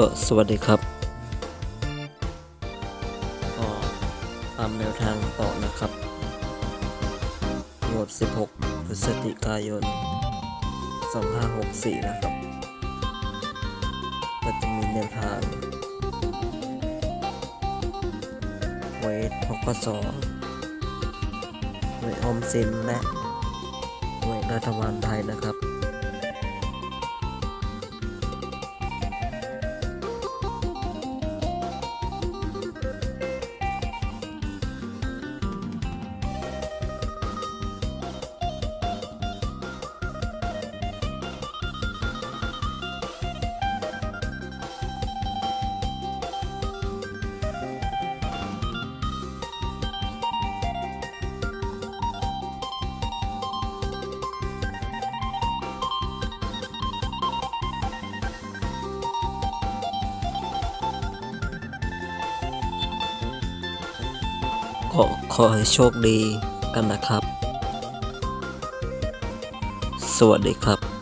ก็สวัสดีครับก็ตามแนวทางต่อนะครับงวด 16 พฤศจิกายน 2564 นะครับ ก็จะมีแนวทางไว้ทกสไว้ออมสินและไว้รัฐบาลไทยนะครับ็ขอให้โชคดีกันนะครับ สวัสดีครับ